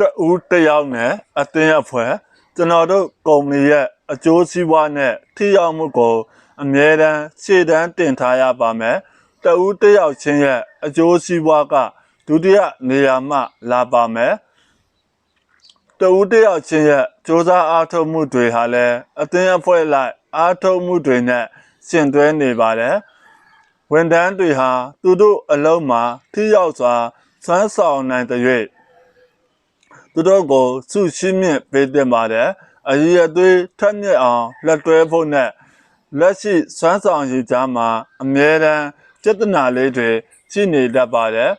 တဦးတစ်ယောက်နဲ့အသင်းအဖွဲ့ကျွန်တော်တို့ကုမ္ပဏီရဲ့အကျိုးစီးပွားနဲ့ထိရောက်မှုကို အမြဲတမ်းရှေ့တန်းတင်ထားရပါမယ်တဦးတစ်ယောက်ချင်းရဲ့အကျိုးစီးပွားကဒုတိယနေရာမှလာပါမယ်တဦးတစ်ယောက်ချင်းရဲ့စ조사အားထုတ်မှုတွေဟာလည်းအသင်းအဖွဲ့လိုက်အားထုတ်မှုတွေနဲ့ရှင်တွဲနေပါတယ်ဝန်ထမ်းတွေဟာသူတို့အလုံးမှာထိရောက်စွာစွမ်းဆောင်နိုင်တဲ့၍ သူတို့ကိုစုရှင်းမြင့်ပေးတင်ပါတယ်အရေးအသွေးထက်မြက်အောင်လက်တွဲဖို့နဲ့လက်ရှိစွမ်းဆောင်ရည်ကြားမှာအမြဲတမ်းစေတနာလေးတွေရှိနေတတ်ပါတယ်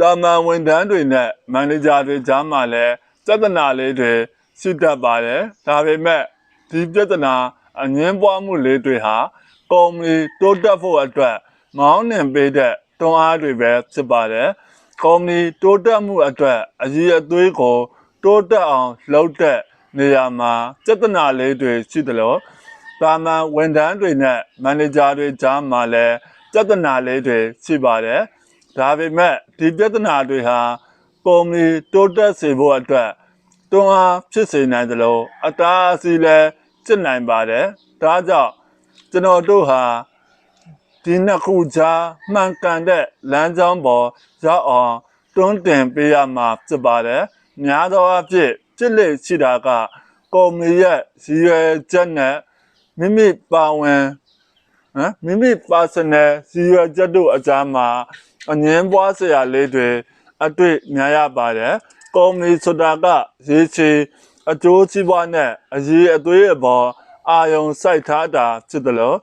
ဒါမှဝန်ထမ်းတွေနဲ့မန်နေဂျာတွေကြားမှာလည်းစေတနာလေးတွေရှိတတ်ပါတယ်ဒါပေမဲ့ဒီပြဿနာအငင်းပွားမှုလေးတွေဟာကုမ္ပဏီတိုးတက်ဖို့အတွက်မောင်းနှင်ပေးတဲ့တွန်းအားတွေပဲဖြစ်ပါတယ်။ ကုမ္ပဏီတိုးတက်မှုအတွက်အရေးအသွေးကိုတိုးတက်အောင်လုပ်တဲ့နေရာမှာစက်တနာလေးတွေရှိတယ်လို့တာမန်ဝန်ထမ်းတွေနဲ့မန်နေဂျာတွေကြားမှာလည်းစက်တနာလေးတွေရှိပါတယ်။ဒါပေမဲ့ဒီပြဿနာတွေဟာကုမ္ပဏီတိုးတက်စေဖို့အတွက်တွန်းအားဖြစ်စေနိုင်တယ်လို့အတားအဆီးလည်းဖြစ်နိုင်ပါတယ်။ဒါကြောင့်ကျွန်တော်တို့ဟာ ဒီနှစ်ခုကြားမှန်ကန်တဲ့လမ်းကြောင်းပေါ်ရောက်အောင်တွန်းတင်ပေးရမှာဖြစ်ပါတယ်။များသောအားဖြင့်ဖြစ်လေရှိတာကကုမ္ပဏီရဲ့ရည်ရွယ်ချက်နဲ့မိမိပါဝင်ဟမ်မိမိ personal ရည်ရွယ်ချက်တို့အကြားမှာအငင်းပွားစရာလေးတွေအတွေ့များရပါတယ်။ကုမ္ပဏီဆိုတာကရေးချေအကျိုးစီးပွားနဲ့အရေးအသွေးအပေါ်အာယုံစိုက်ထားတာဖြစ်တယ်လို့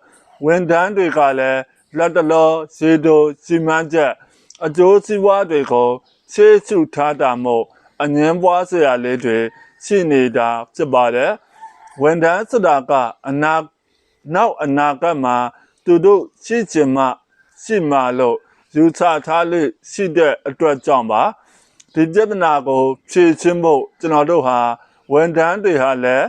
ဝန်ထမ်းတွေကလည်း လက်တလောရေတိုစီမံချက်အကျိုးစီးပွားတွေကိုရှေ့ရှုထားတာမို့အငင်းပွားစရာလေးတွေရှိနေတာဖြစ်ပါတယ်ဝန်ထမ်းဆိုတာကအနာနောက်အနာဂတ်မှာသူတို့ရှိချင်မှရှိမှလို့ယူဆထားလို့ရှိတဲ့အတွက်ကြောင့်ပါဒီပြဿနာကိုဖြေရှင်းဖို့ကျွန်တော်တို့ဟာဝန်ထမ်းတွေဟာလည်း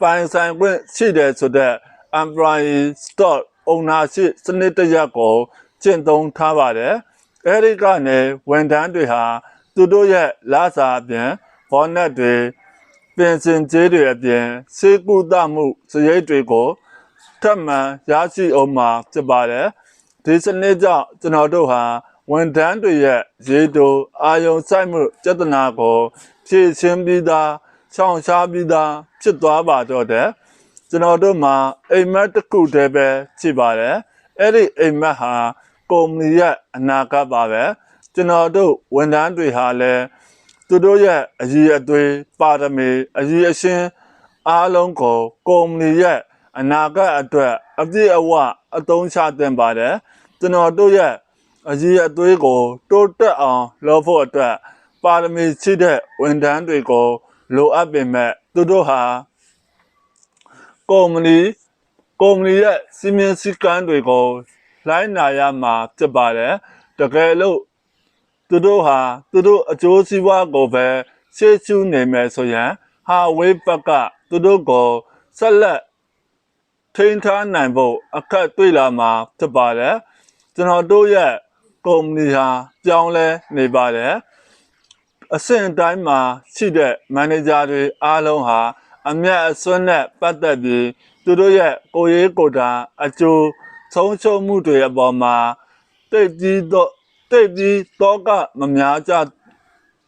ပိုင်ဆိုင်ခွင့်ရှိတယ်ဆိုတဲ့ employee stock ownership စနစ်တစ်ရပ်ကိုကျင့်သုံးထားပါတယ်။အဲဒီကနေဝန်ထမ်းတွေဟာသူတို့ရဲ့လစာအပြင်ဘောနက်တွေပင်စင်ကြေးတွေအပြင်စေကူတမှုစရိတ်တွေကိုထပ်မံရရှိအောင်မှာဖြစ်ပါတယ်။ဒီစနစ်ကြောင့်ကျွန်တော်တို့ဟာဝန်ထမ်းတွေရဲ့ရေတိုအာယုံဆိုင်မှုစက်တနာကိုဖြည့်ရှင်းပြီးသားရှောင်ရှားပြီးသားဖြစ်သွားပါတော့တယ် ကျွန်တော်တို့မှာအိမ်မက်တစ်ခုတည်းပဲရှိပါတယ်အဲ့ဒီအိမ်မက်ဟာကုမ္ပဏီရဲ့အနာဂတ်ပါပဲကျွန်တော်တို့ဝန်ထမ်းတွေဟာလည်းသူတို့ရဲ့အရေးအသွေးပါရမီအရေးအရှင်းအားလုံးကိုကုမ္ပဏီရဲ့အနာဂတ်အတွက်အပြည့်အဝအသုံးချသင့်ပါတယ်ကျွန်တော်တို့ရဲ့အရေးအသွေးကိုတိုးတက်အောင်လုပ်ဖို့အတွက်ပါရမီရှိတဲ့ဝန်ထမ်းတွေကိုလိုအပ်ပေမဲ့သူတို့ဟာ ကုမ္ပဏီကုမ္ပဏီရဲ့စီမင်းစည်းကမ်းတွေကိုလိုင်းနာရမှာဖြစ်ပါတယ်တကယ်လို့သူတို့ဟာသူတို့အကျိုးစီးပွားကိုပဲရှေ့ရှုနေမယ်ဆိုရင်ဟာဝေးဘက်ကသူတို့ကိုဆက်လက်ထိန်းထားနိုင်ဖို့အခက်တွေ့လာမှာဖြစ်ပါတယ်ကျွန်တော်တို့ရဲ့ကုမ္ပဏီဟာပြောင်းလဲနေပါတယ်အဆင့်အတိုင်းမှာရှိတဲ့မန်နေဂျာတွေအားလုံးဟာ အမျက်အစွန်းနဲ့ပတ်သက်ပြီးသူတို့ရဲ့ကိုယ်ရေးကိုယ်တာအကျိုးဆုံးရှုံးမှုတွေအပေါ်မှာတိတ်ကြီးတော့တိတ်ကြီးတော့ကမများကြ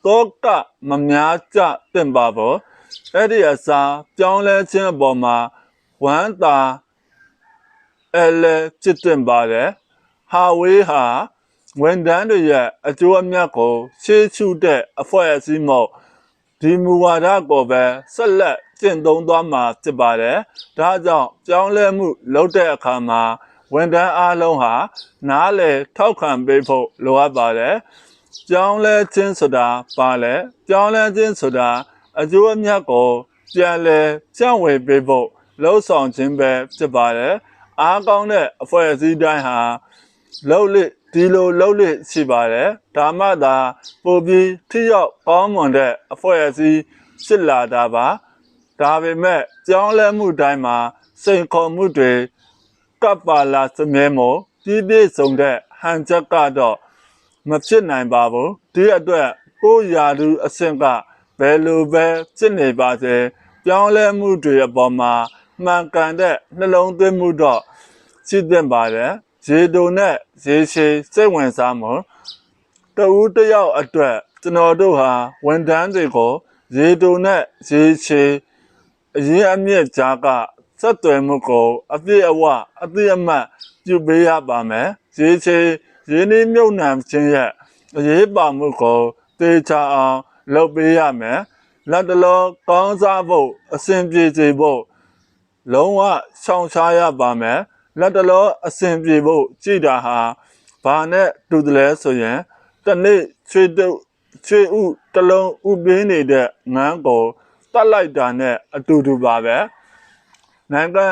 တော့ကမများကြတင်ပါဘောအဲ့ဒီအစားပြောင်းလဲခြင်းအပေါ်မှာဝမ်းသာအဲလဲချစ်တင်ပါတယ်ဟာဝေးဟာဝန်ထမ်းတွေရဲ့အကျိုးအမြတ်ကိုရှေ့ရှုတဲ့အဖွဲ့အစည်းမို့ဒီမူဝါဒကိုပဲဆက်လက် ကျင့်သုံးသွားမှာဖြစ်ပါတယ်။ဒါကြောင့်ပြောင်းလဲမှုလုပ်တဲ့အခါမှာဝန်ထမ်းအားလုံးဟာနားလေထောက်ခံပေးဖို့လိုအပ်ပါတယ်။ပြောင်းလဲခြင်းဆိုတာပါလေပြောင်းလဲခြင်းဆိုတာအကျိုးအမြတ်ကိုပြန်လဲဖြန့်ဝေပေးဖို့လှုံ့ဆော်ခြင်းပဲဖြစ်ပါတယ်။အားကောင်းတဲ့အဖွဲ့အစည်းတိုင်းဟာလှုပ်လက်ဒီလိုလှုပ်လက်ရှိပါတယ်ဒါမှသာပိုပြီးထိရောက်ကောင်းမွန်တဲ့အဖွဲ့အစည်းဖြစ်လာတာပါ ဒါပေမဲ့ကြောင်းလဲမှုတိုင်းမှာစိန်ခေါ်မှုတွေကပ်ပါလာစမြဲမို့ပြည့်ပြည့်စုံတဲ့ဟန်ချက်ကတော့မဖြစ်နိုင်ပါဘူးဒီအတွက်ကိုယ်ရာထူးအဆင့်ကဘယ်လိုပဲဖြစ်နေပါစေပြောင်းလဲမှုတွေအပေါ်မှာမှန်ကန်တဲ့နှလုံးသွင်းမှုတော့ရှိသင့်ပါတယ်ရေတုံနဲ့ရေရှည်စိတ်ဝင်စားမှုတဦးတစ်ယောက်အတွက်ကျွန်တော်တို့ဟာဝန်ထမ်းတွေကိုရေတုံနဲ့ရေရှည် အရင်အမြင့်ကြားကစက်သွယ်မှုကိုအပြည့်အဝအပြည့်အမှတ်ပြုပေးရပါမယ်ရေရှည်ရင်းနှီးမြုပ်နှံခြင်းရဲ့အရေးပါမှုကိုတေချာအောင်လုပ်ပေးရမယ်လက်တလောကောင်းစားဖို့အစဉ်ပြေစေဖို့လုံးဝရှောင်ရှားရပါမယ်လက်တလောအစဉ်ပြေဖို့ကြည်တာဟာဘာနဲ့တူတယ်လဲဆိုရင်တစ်နေ့ချွေတုပ်ချွေဥတစ်လုံးဥပင်းနေတဲ့ငန်းကို တတ်လိုက်တာနဲ့အတူတူပါပဲနိုင်ငံ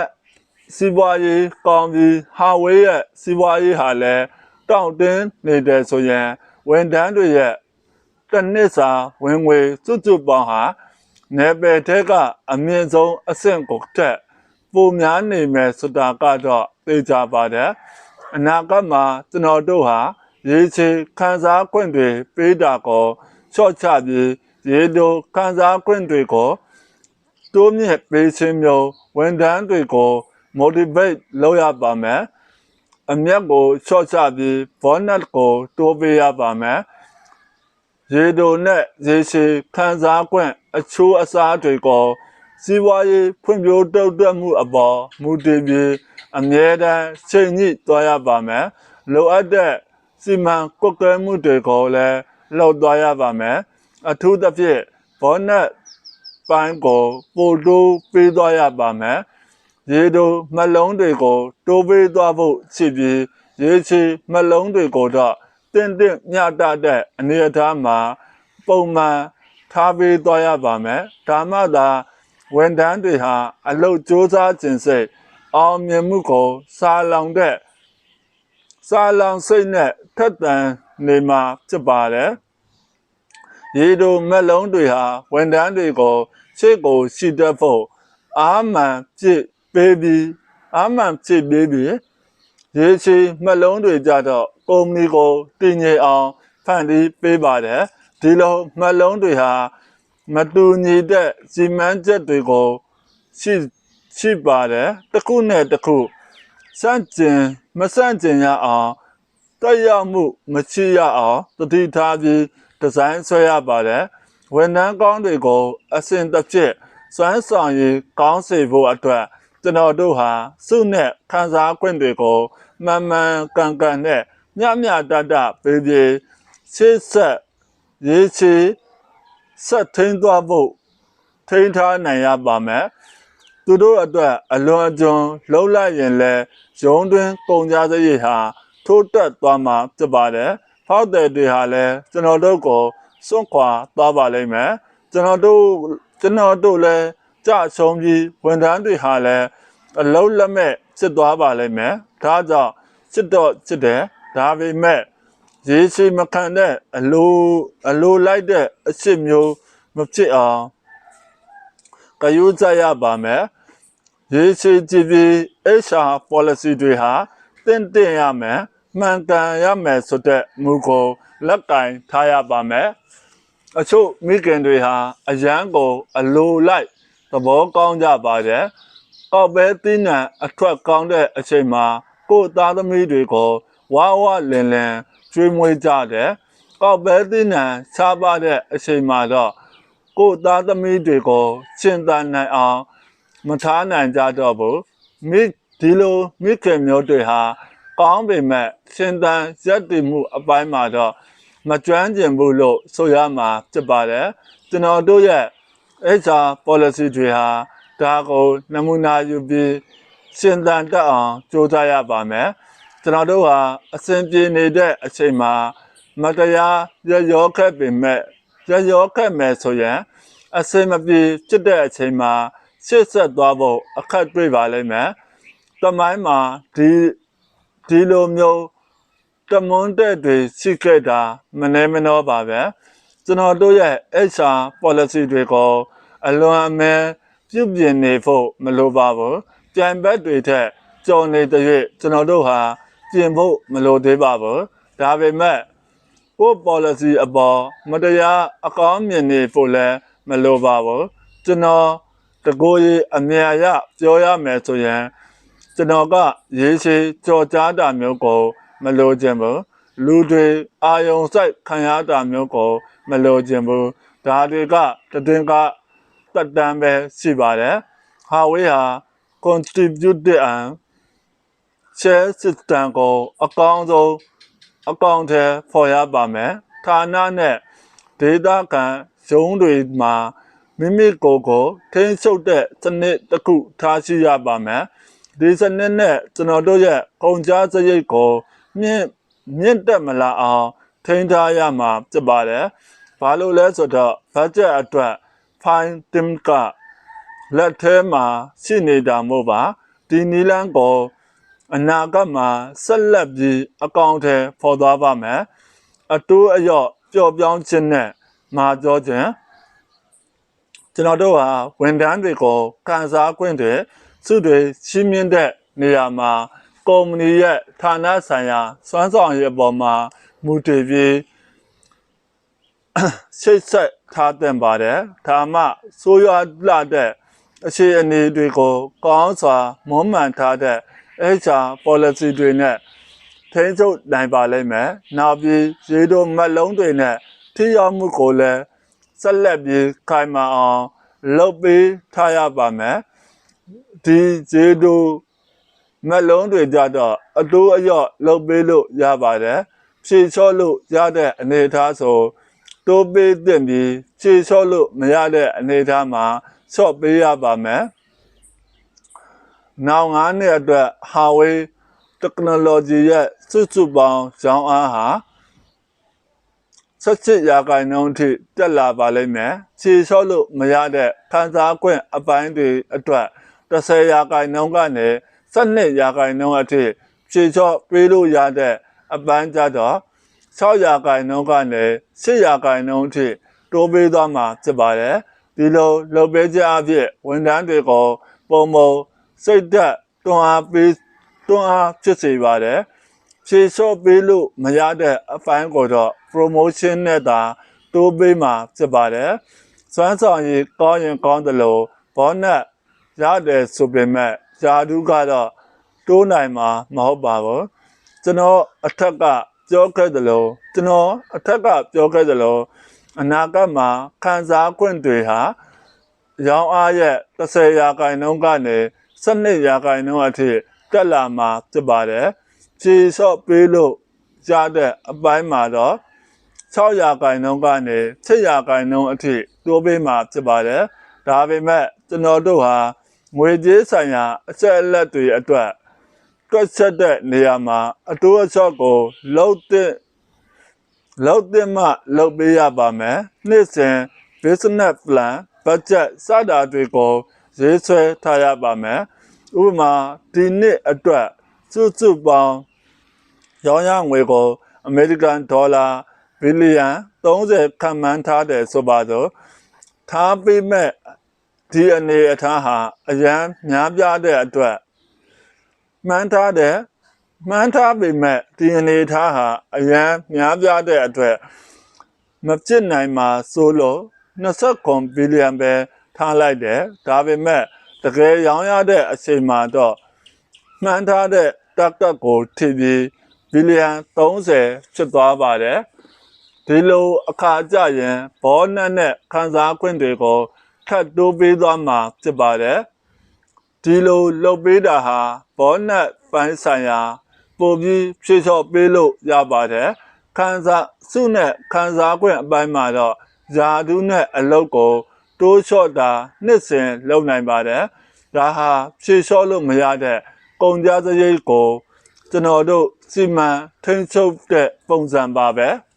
စီးပွားရေးကောင်းပြီးဟာဝေးရဲ့စီးပွားရေးဟာလည်းတောင့်တင်းနေတယ်ဆိုရင်ဝန်ထမ်းတွေရဲ့တစ်နှစ်စာဝင်ငွေစုစုပေါင်းဟာနယ်ပယ်ထဲကအမြင့်ဆုံးအဆင့်ကိုတက်ပုံများနေမယ်ဆိုတာကတော့သိကြပါတယ်အနာဂတ်မှာကျွန်တော်တို့ဟာရေချေခံစား권တွေပေးတာကိုချော့ချပြီး ရေတို့ခံစား권တွေကိုတိုးမြင့်ပေးခြင်းမျိုးဝန်ထမ်းတွေကို motivate လုပ်ရပါမယ်အမျက်ကိုချော့ချပြီး bonus ကိုတိုးပေးရပါမယ်ရေတိုနဲ့ရေရှည်ခံစား권အချိုးအစားတွေကိုစီးပွားရေးဖွံ့ဖြိုးတိုးတက်မှုအပေါ်မူတည်ပြီးအမြဲတမ်းချိန်ညှိသွားရပါမယ်လိုအပ်တဲ့စီမံကွက်ကဲမှုတွေကိုလည်းလုပ်သွားရပါမယ် အထူးသဖြင့်ဘောနက်ပိုင်းကိုပို့တိုးပေးသွားရပါမယ်ရေတိုမလုံးတွေကို တိုးပေးသွားဖို့ရှိပြီးရေချီမလုံးတွေကိုတော့တင့်တင့်မျှတတဲ့အနေအထားမှာ ပုံမှန်ထားပေးသွားရပါမယ်ဒါမှသာဝန်ထမ်းတွေဟာအလုတ်စ조사ခြင်းစိတ်အောင်မြင်မှုကိုစားလောင်တဲ့စားလောင်စိတ်နဲ့ထက်သန်နေမှာဖြစ်ပါတယ် ရေတိုမက်လုံးတွေဟာဝန်ထမ်းတွေကိုရှေ့ကိုရှိတတ်ဖို့အာမှန်ပြည့်ပေးပြီးအာမှန်ပြည့်ပေးပြီးရေချီမက်လုံးတွေကြတော့ကုမ္ပဏီကိုတည်ငြိမ်အောင်ဖန်တီးပေးပါတယ်ဒီလိုမက်လုံးတွေဟာမတူညီတဲ့စီမံချက်တွေကိုရှိရှိပါတယ်တစ်ခုနဲ့တစ်ခုစန့်ကျင်မစန့်ကျင်ရအောင်တက်ရောက်မှုမရှိရအောင်တတိထားပြီး ဒီဇိုင်းဆွဲရပါတယ်ဝန်ထမ်းကောင်းတွေကိုအစဉ်တစ်ဖြစ်စွမ်းဆောင်ရည်ကောင်းစေဖို့အတွက်ကျွန်တော်တို့ဟာစုနဲ့ခံစား권တွေကိုမှန်မှန်ကန်ကန်နဲ့မျှမျှတတပေးပြီးရှေ့ဆက်ရေးချီဆက်ထင်းသွားဖို့ထိန်းထားနိုင်ရပါမယ်သူတို့အတွက်အလွန်အကျွံလှုပ်လိုက်ရင်လဲရုံးတွင်ပုံကြစရိတ်ဟာထိုးတက်သွားမှာဖြစ်ပါတယ် ဖောက်တဲ့တွေဟာလဲကျွန်တော်တို့ကိုစွန့်ခွာသွားပါလိမ့်မယ်ကျွန်တော်တို့ကျွန်တော်တို့လဲကြဆုံးပြီးဝန်ထမ်းတွေဟာလဲအလုံးလက်မဲ့စစ်သွားပါလိမ့်မယ်ဒါကြောင့်စစ်တော့စစ်တယ်ဒါပေမဲ့ရေရှိမခံတဲ့အလိုအလိုလိုက်တဲ့အစ်စ်မျိုးမဖြစ်အောင်ကယူကြရပါမယ်ရေရှိကြည့်ပြီး HR policy တွေဟာတင့်တင့်ရမယ် မှန်ကန်ရမယ်ဆိုတဲ့မူကိုလက်ကင်ထားရပါမယ်အချို့မိခင်တွေဟာအရန်ကိုအလိုလိုက်သဘောကောင်းကြပါတယ်ကောက်ပဲသီးနှံအထွက်ကောင်းတဲ့အချိန်မှာကိုယ်သားသမီးတွေကိုဝါဝလင်လင်ကျွေးမွေးကြတယ်ကောက်ပဲသီးနှံချပါတဲ့အချိန်မှာတော့ကိုယ်သားသမီးတွေကိုရှင်းတန်နိုင်အောင်မထားနိုင်ကြတော့ဘူးမိဒီလိုမိခင်မျိုးတွေဟာ ကောင်းပေမဲ့ရှင်သန်ရက်တည်မှုအပိုင်းမှာတော့မကျွမ်းကျင်ဘူးလို့ဆိုရမှာဖြစ်ပါတယ်ကျွန်တော်တို့ရဲ့ HR policy တွေဟာဒါကိုနမူနာယူပြီးရှင်သန်တက်အောင်ကြိုးစားရပါမယ်ကျွန်တော်တို့ဟာအစဉ်ပြေနေတဲ့အချိန်မှာမတရားရရောခက်ပေမဲ့ရရောခက်မယ်ဆိုရင်အစင်မပြေဖြစ်တဲ့အချိန်မှာရှေ့ဆက်သွားဖို့အခက်တွေ့ပါလိမ့်မယ်။တမိုင်းမှာဒီ ဒီလိုမျိုးတမွန်းတက်တွေရှိခဲ့တာမနှဲမနှောပါပဲ။ကျွန်တော်တို့ရဲ့ HR policy တွေကိုအလွန်အမဲပြုပြင်နေဖို့မလိုပါဘူး။ပြန်ဘက်တွေထက်ကြော်နေတဲ့၍ကျွန်တော်တို့ဟာပြင်ဖို့မလိုသေးပါဘူး။ဒါပေမဲ့ကိုယ့် policy အပေါ်မတရားအကောင်းမြင်နေဖို့လည်းမလိုပါဘူးကျွန်တော်တကိုယ်ရေးအမြင်အရပြောရမယ်ဆိုရင် ကျွန်တော်ကရေးချေကြော်ကြားတာမျိုးကိုမလိုချင်ဘူးလူတွေအာယုံစိုက်ခံရတာမျိုးကိုမလိုချင်ဘူးဒါတွေကတည်င်းကတက်တန်းပဲရှိပါတယ်ဟာဝေးဟာ contribute and share system ကိုအကောင်းဆုံးအကောင့်ထဲဖော်ရပါမယ်ဌာနနဲ့ဒေတာကန်ရုံးတွေမှာမိမိကိုယ်ကိုထိန်းချုပ်တဲ့စနစ်တစ်ခုထားရှိရပါမယ် ဒီစနစ်နဲ့ကျွန်တော်တို့ရဲ့ကုန်ကြစရိတ်ကိုမြင့်မြင့်တက်မလာအောင်ထိန်းထားရမှာဖြစ်ပါတယ်ဘာလို့လဲဆိုတော့ budget အတွက် fine team ကလက်ထဲမှာရှိနေတာမို့ပါဒီနီလန်းကိုအနာဂတ်မှာဆက်လက်ပြီးအကောင့်ထဲပေါ်သွားပါမယ်အတိုးအယော့ပျော့ပြောင်းခြင်းနဲ့မာကြောခြင်းကျွန်တော်တို့ဟာဝန်ထမ်းတွေကိုကန်စားခွင့်တွေ စုတွေရှင်းမြင့်တဲ့နေရာမှာကုမ္ပဏီရဲ့ဌာနဆိုင်ရာစွမ်းဆောင်ရည်အပေါ်မှာမူတည်ပြီးရှိတ်ဆက်ထားတင်ပါတယ်ဒါမှဆိုးရွားလာတဲ့အခြေအနေတွေကိုကောင်းစွာမွမ်းမံထားတဲ့ HR policy တွေနဲ့ထိန်းချုပ်နိုင်ပါလိမ့်မယ်။နောက်ပြီးရေတိုမတ်လုံးတွေနဲ့ထိရောက်မှုကိုလည်းဆက်လက်ပြီးခိုင်မာအောင်လုပ်ပေးထားရပါမယ်။ ဒီရေတိုမတ်လုံးတွေကြတော့အတိုးအယော့လုပ်ပေးလို့ရပါတယ်။ဖြေချော့လို့ရတဲ့အနေအထားဆိုတိုးပေးတဲ့ပြီးဖြေချော့လို့မရတဲ့အနေအထားမှာချော့ပေးရပါမယ်။နောက်9နှစ်အတွက် Huawei technology ရဲ့စုစုပေါင်းရောင်းအားဟာ17ရာခိုင်နှုန်းထိတက်လာပါလိမ့်မယ်။ခြေလျှော့လို့မရတဲ့ခံစား권အပိုင်းတွေအတွက် 10ရာခိုင်နှုန်းကနေ12ရာခိုင်နှုန်းအထိခြေလျှော့ပေးလို့ရတဲ့အပိုင်းကြတော့6ရာခိုင်နှုန်းကနေ10ရာခိုင်နှုန်းအထိတိုးပေးသွားမှာဖြစ်ပါတယ်။ဒီလိုလုပ်ပေးခြင်းအဖြစ်ဝန်ထမ်းတွေကိုပုံမစိတ်သက်တွန်းအားပေးတွန်းအားဖြစ်စေပါတယ်ဖြေလျှော့ပေးလို့မရတဲ့အပိုင်းကိုတော့ promotion နဲ့သာတိုးပေးမှာဖြစ်ပါတယ်စွမ်းဆောင်ရည်ကောင်းရင်ကောင်းတယ်လို့ဘောနက် ရတယ်ဆိုပေမဲ့ယာဒူးကတော့တိုးနိုင်မှာမဟုတ်ပါဘူးကျွန်တော်အထက်ကပြောခဲ့တယ်လို့ကျွန်တော်အထက်ကပြောခဲ့တယ်လို့အနာဂတ်မှာခံစား권တွေဟာရောင်းအားရဲ့30ရာခိုင်နှုန်းကနေ12ရာခိုင်နှုန်းအထိတက်လာမှာဖြစ်ပါတယ်။ဖြေလျှော့ပေးလို့ရတဲ့အပိုင်းမှာတော့6ရာခိုင်နှုန်းကနေ7ရာခိုင်နှုန်းအထိတိုးပေးမှာဖြစ်ပါတယ်။ဒါပေမဲ့ကျွန်တော်တို့ဟာ ငွေကြေးဆိုင်ရာအချက်အလက်တွေအတွက်တွက်ချက်တဲ့နေရာမှာအတိုးအချော့ကိုလုံးတဲ့လောက်တဲ့မှလုပ်ပေးရပါမယ်။နှစ်စဉ် business plan budget စတာတွေကိုရေးဆွဲထားရပါမယ်။ဥပမာဒီနှစ်အတွက်စုစုပေါင်းရောင်းရငွေကိုအမေရိကန်ဒေါ်လာဘီလီယံ30ခန့်မှန်းထားတယ်ဆိုပါတော့ထားပေးမဲ့ ဒီအနေအထားဟာအရန်များပြားတဲ့အတွက်မှန်းထားတဲ့မှန်းထားပေမဲ့ဒီအနေအထားဟာအရန်များပြားတဲ့အတွက်မဖြစ်နိုင်မှာဆိုလို့29ဘီလီယံပဲထားလိုက်တယ်ဒါပေမဲ့တကယ်ရောင်းရတဲ့အချိန်မှာတော့မှန်းထားတဲ့တက်တက်ကိုထိပြီးဘီလီယံ30ဖြစ်သွားပါတယ်ဒီလိုအခါကြရင်ဘောနက်နဲ့ခန်းစားခွင့်တွေကို ထပ်တိုးပေးသွားမှာဖြစ်ပါတယ်ဒီလိုလုပ်ပေးတာဟာဘောနက်ပိုင်းဆိုင်ရာပိုပြီးဖြည့်ချော့ပေးလို့ရပါတယ်ခန်းစားစုနဲ့ခန်းစားခွင့်အပိုင်းမှာတော့ဇာတုနဲ့အလုတ်ကိုတိုးလျှော့တာနှစ်စဉ်လုပ်နိုင်ပါတယ်ဒါဟာဖြည့်လျှော့လို့မရတဲ့ကုန်ကြစရိတ်ကို ကျွန်တော်တို့စီမံထိန်းချုပ်တဲ့ပုံစံပါပဲ။